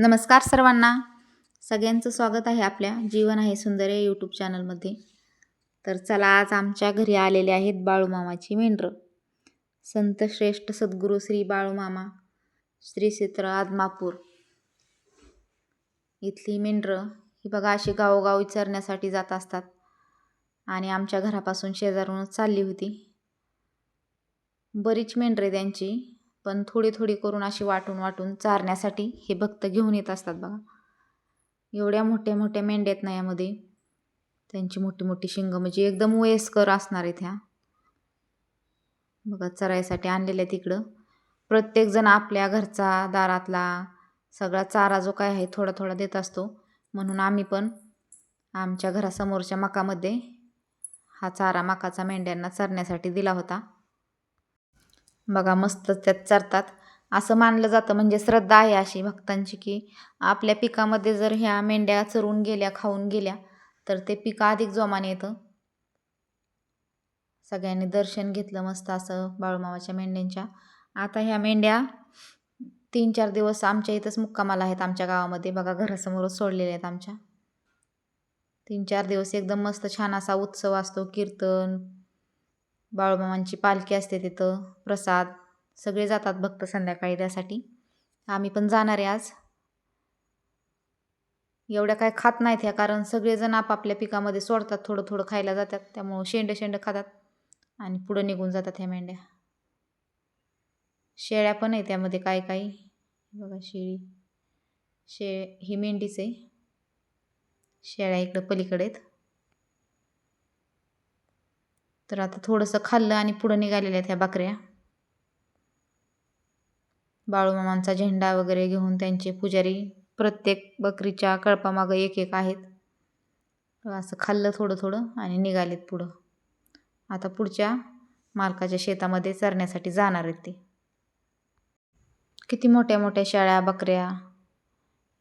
नमस्कार सर्वांना. सगळ्यांचं स्वागत आहे आपल्या जीवन आहे सुंदर या यूट्यूब चॅनलमध्ये तर चला आज आमच्या घरी आलेले आहेत बाळूमामाची मेंढरं. संत श्रेष्ठ सद्गुरू श्री बाळूमामा श्री क्षेत्र आदमापूर. इथली मेंढरं ही बघा अशी गावोगावी चरण्यासाठी जात असतात. आणि आमच्या घरापासून शेजारूनच चालली होती. बरीच मेंढरे त्यांची. पण थोडी थोडी करून अशी वाटून वाटून चारण्यासाठी हे भक्त घेऊन येत असतात बघा. एवढ्या मोठ्या मोठ्या मेंढ्या आहेत ना यामध्ये त्यांची मोठी मोठी शिंग म्हणजे एकदम वयस्कर असणार आहेत ह्या. बघा चरायसाठी आणलेल्या तिकडं प्रत्येकजण आपल्या घरचा दारातला सगळा चारा जो काय आहे थोडा थोडा देत असतो. म्हणून आम्ही पण आमच्या घरासमोरच्या मकामध्ये हा चारा मकाचा मेंढ्यांना चरण्यासाठी दिला होता. बघा मस्त त्यात चरतात. असं मानलं जातं म्हणजे श्रद्धा आहे अशी भक्तांची की आपल्या पिकामध्ये जर ह्या मेंढ्या चरून गेल्या खाऊन गेल्या तर ते पीक अधिक जोमाने येतं. सगळ्यांनी दर्शन घेतलं मस्त असं बाळूमामाच्या मेंढ्यांच्या. आता ह्या मेंढ्या तीन चार दिवस आमच्या इथंच मुक्कामाला आहेत आमच्या गावामध्ये. बघा घरासमोरच सोडलेले आहेत आमच्या. तीन चार दिवस एकदम मस्त छान असा उत्सव असतो कीर्तन बाळूमामांची पालखी असते तिथं प्रसाद. सगळे जातात भक्त संध्याकाळी त्यासाठी. आम्ही पण जाणार आहे आज. एवढ्या काय खात नाहीत ह्या कारण सगळेजण आपापल्या पिकामध्ये सोडतात थोडं थोडं खायला जातात. त्यामुळं शेंड शेंड खातात आणि पुढं निघून जातात ह्या मेंढ्या. शेळ्या पण आहे त्यामध्ये काय काही बघा शेळी. शे ही मेंढीच आहे. शेळ्या इकडं पलीकडे आहेत तर आता थोडंसं खाल्लं आणि पुढं निघालेल्या आहेत ह्या बकऱ्या. बाळूमामांचा झेंडा वगैरे घेऊन त्यांचे पुजारी प्रत्येक बकरीच्या कळपामागं एक एक आहेत असं खाल्लं थोडं थोडं आणि निघालेत पुढं. आता पुढच्या मालकाच्या शेतामध्ये चरण्यासाठी जाणार आहेत ते. किती मोठ्या मोठ्या शाळ्या बकऱ्या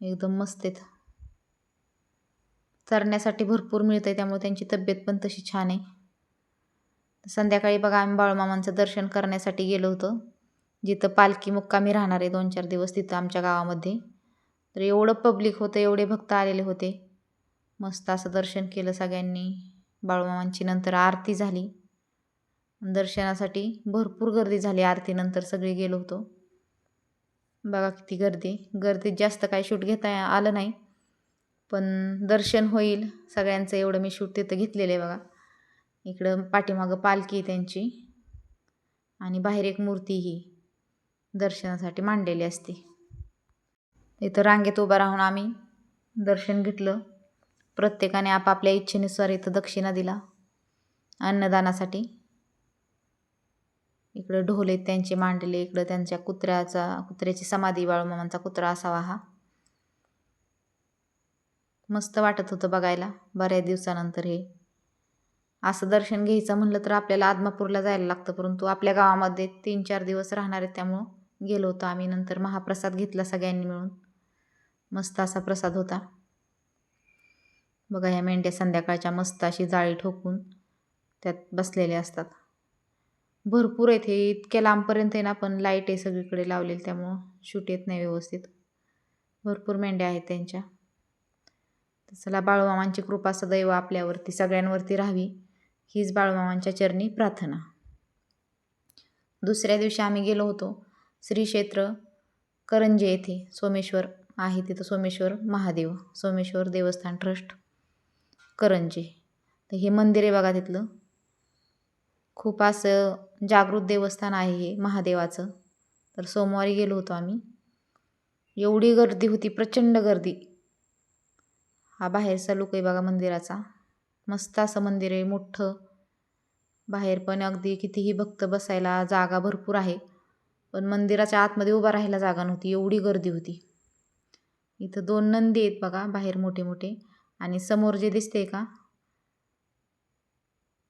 एकदम मस्त आहेत. चरण्यासाठी भरपूर मिळतं आहे त्यामुळे त्यांची तब्येत पण तशी छान आहे. संध्याकाळी बघा आम्ही बाळूमामांचं दर्शन करण्यासाठी गेलो होतो. जिथं पालखी मुक्कामी राहणार आहे दोन चार दिवस तिथं आमच्या गावामध्ये. तर एवढं पब्लिक होतं एवढे भक्त आलेले होते. मस्त असं दर्शन केलं सगळ्यांनी. बाळूमामांची नंतर आरती झाली. दर्शनासाठी भरपूर गर्दी झाली. आरतीनंतर सगळे गेलो होतो. बघा किती गर्दी. गर्दीत जास्त काय शूट घेता आलं नाही. पण दर्शन होईल. सगळ्यांचं एवढं मी शूट तिथं घेतलेलं आहे बघा. इकडं पाठीमागं पालखी त्यांची. आणि बाहेर एक मूर्ती ही दर्शनासाठी मांडलेली असते. इथं रांगेत उभं राहून आम्ही दर्शन घेतलं. प्रत्येकाने आपापल्या इच्छेनुसार इथं दक्षिणा दिला. अन्नदानासाठी. इकडं ढोले त्यांचे मांडले इकडं त्यांच्या कुत्र्याचा कुत्र्याची समाधी बाळूमामांचा कुत्रा असावा हा. मस्त वाटत होतं बघायला. बऱ्याच दिवसानंतर हे असं दर्शन घ्यायचं म्हणलं तर आपल्याला आदमापूरला जायला लागतं परंतु आपल्या गावामध्ये तीन चार दिवस राहणार आहेत त्यामुळं गेलो होतो आम्ही. नंतर महाप्रसाद घेतला सगळ्यांनी मिळून. मस्त असा प्रसाद होता. बघा ह्या मेंढ्या संध्याकाळच्या मस्त अशी जाळी ठोकून त्यात बसलेले असतात. भरपूर आहेत. हे इतक्या लांबपर्यंत आहे ना पण लाइट आहे सगळीकडे लावलेली त्यामुळं शूट येत नाही व्यवस्थित. भरपूर मेंढ्या आहेत त्यांच्या. चला बाळूमामांची कृपा सदैव आपल्यावरती सगळ्यांवरती राहावी. हीच बाळूमामांच्या चरणी प्रार्थना. दुसऱ्या दिवशी आम्ही गेलो होतो श्री क्षेत्र करंजे येथे. सोमेश्वर आहे तिथं सोमेश्वर महादेव सोमेश्वर देवस्थान ट्रस्ट करंजे. तर हे मंदिर आहे बघा तिथलं. खूप असं जागृत देवस्थान आहे हे महादेवाचं. तर सोमवारी गेलो होतो आम्ही. एवढी गर्दी होती प्रचंड गर्दी. हा बाहेरचा लुक आहे बघा मंदिराचा. मस्त असं मंदिर आहे मोठं. बाहेर पण अगदी कितीही भक्त बसायला जागा भरपूर आहे. पण मंदिराच्या आतमध्ये उभा राहायला जागा नव्हती एवढी गर्दी होती. इथं दोन नंदी आहेत बघा बाहेर मोठे मोठे आणि समोर जे दिसते का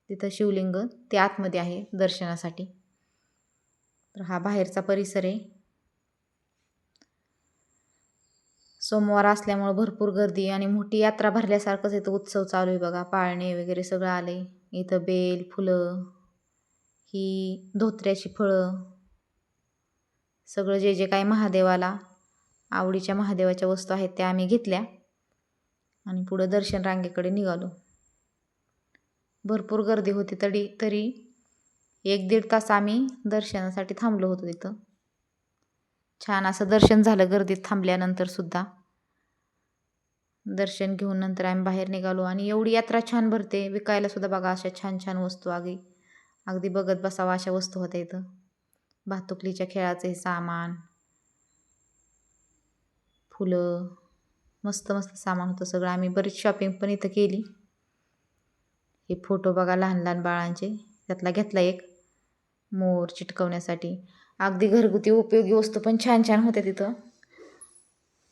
तिथं शिवलिंग ते आतमध्ये आहे दर्शनासाठी. तर हा बाहेरचा परिसर आहे. सोमवार असल्यामुळं भरपूर गर्दी आणि मोठी यात्रा भरल्यासारखंच इथं उत्सव चालू आहे बघा. पाळणे वगैरे सगळं आले इथं बेल फुलं ही धोत्र्याची फळं सगळं जे जे काय महादेवाला आवडीच्या महादेवाच्या वस्तू आहेत त्या आम्ही घेतल्या आणि पुढं दर्शन रांगेकडे निघालो. भरपूर गर्दी होती तरी तरी एक दीड तास आम्ही दर्शनासाठी थांबलो होतो तिथं. छान असं दर्शन झालं गर्दीत थांबल्यानंतर सुद्धा. दर्शन घेऊन नंतर आम्ही बाहेर निघालो आणि एवढी यात्रा छान भरते. विकायला सुद्धा बघा अशा छान छान वस्तू अगदी अगदी बघत बसावा अशा वस्तू होत्या इथं. भातुकलीच्या खेळाचे सामान. फुलं. मस्त मस्त सामान होतं सगळं. आम्ही बरीच शॉपिंग पण इथं केली. हे फोटो बघा लहान लहान बाळांचे. त्यातला घेतला एक. मोर चिटकवण्यासाठी. अगदी घरगुती उपयोगी वस्तू पण छान छान होत्या तिथं.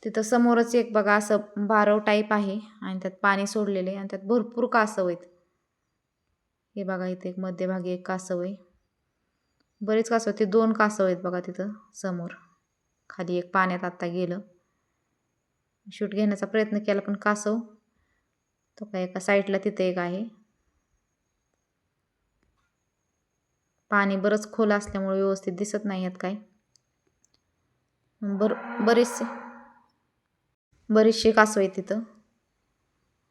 तिथं समोरच एक बघा असं बारव टाईप आहे आणि त्यात पाणी सोडलेले आहे आणि त्यात भरपूर कासव आहेत. हे बघा इथे एक मध्यभागी एक कासव आहे. बरेच कासव ते दोन कासव आहेत बघा तिथं समोर. खाली एक पाण्यात आत्ता गेलं. शूट घेण्याचा प्रयत्न केला पण कासव तो काय एका साईडला तिथे एक आहे. पाणी बरंच खोल असल्यामुळे व्यवस्थित दिसत नाही आहेत काय बर बरेचसे बरीचशी कासव आहेत तिथं.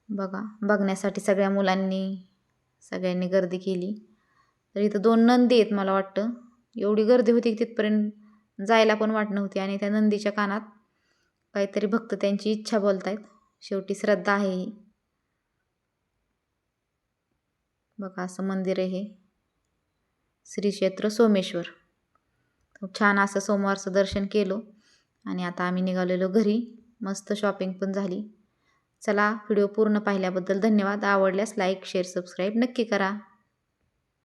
बघा बघण्यासाठी सगळ्या मुलांनी सगळ्यांनी गर्दी केली. तर इथं दोन नंदी आहेत मला वाटतं. एवढी गर्दी होती की तिथपर्यंत जायला पण वाट नव्हती आणि त्या नंदीच्या कानात काहीतरी भक्त त्यांची इच्छा बोलतायत. शेवटी श्रद्धा आहे ही. बघा असं मंदिर आहे हे. श्री क्षेत्र सोमेश्वर. छान असं सोमवारचं दर्शन केलं आणि आता आम्ही निघालेलो घरी. मस्त शॉपिंग पण झाली. चला व्हिडिओ पूर्ण पाहिल्याबद्दल धन्यवाद. आवडल्यास लाईक शेअर सबस्क्राईब नक्की करा.